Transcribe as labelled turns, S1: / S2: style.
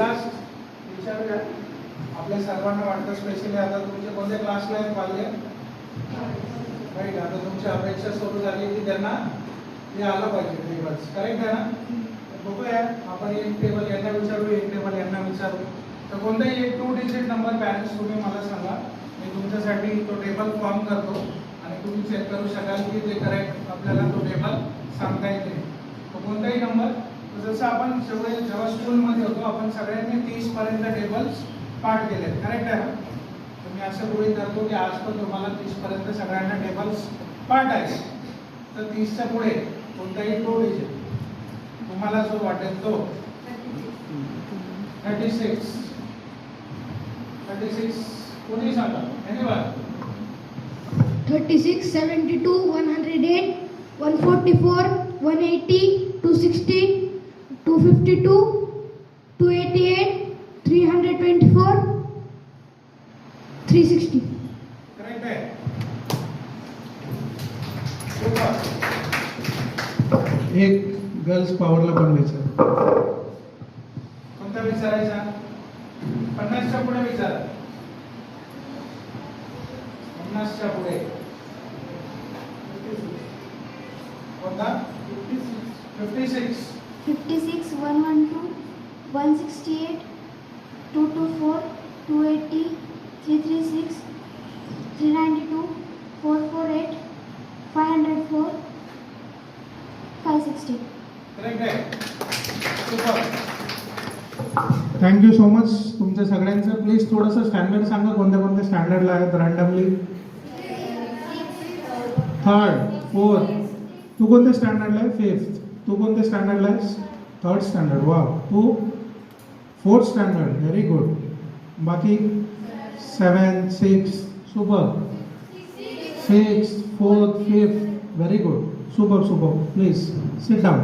S1: विकास विचारूया. आपल्या सर्वांना वाटतं स्पेशली आता तुमचे कोणत्या क्लासला आहेत पाहिजे राईट आता तुमची अपेक्षा सुरू झाली की त्यांना हे आलं पाहिजे टेबल्स करेक्ट आहे ना? बघूया आपण एक टेबल यांना विचारू एक टेबल यांना विचारू. तर कोणताही एक टू डिजिट नंबर पॅरेंट्स तुम्ही मला सांगा. मी तुमच्यासाठी तो टेबल फॉर्म करतो आणि तुम्ही चेक करू शकाल की ते करेक्ट आपल्याला तो टेबल सांगता येते. तो कोणताही नंबर जसं आपण जेवढे जेव्हा स्कूलमध्ये होतो आपण सगळ्यांनी तीस पर्यंत टेबल्स पाठ केले. करेक्ट आहे ना? तर मी असं गृहित धरतो की आज पण तुम्हाला तीस पर्यंत सगळ्यांना टेबल्स पाठ आहे तर तीसच्या पुढे कोणताही टो डिजिट तुम्हाला जो वाटेल तो थर्टी सिक्स थर्टी सिक्स कोणी सांगा एनिवन
S2: 36, 72, 108, 144, 180, 216, 252, 288, 324, 360.
S1: करेक्ट आहे. एक गर्ल्स पॉवरला पण विचार. कोणता विचारायचा? पन्नासच्या पुढे विचारा. पन्नासच्या पुढे. कोणता? Fifty six
S3: 56, 112, 168, 224, 280, 336, 392, 448, 504, 560.
S1: करेक्ट आहे. Super thank you so much तुमच्या सगळ्यांचं. प्लीज थोडंसं स्टँडर्ड सांगा कोणत्या कोणत्या स्टँडर्डला आहेत? रँडमली थर्ड फोर्थ तू कोणत्या स्टँडर्डला आहे? फिफ्थ तू कोणत्या स्टँडर्डला आहेस? थर्ड स्टँडर्ड वा तू फोर्थ स्टँडर्ड व्हेरी गुड बाकी seven six super six fourth fifth very good super super please sit down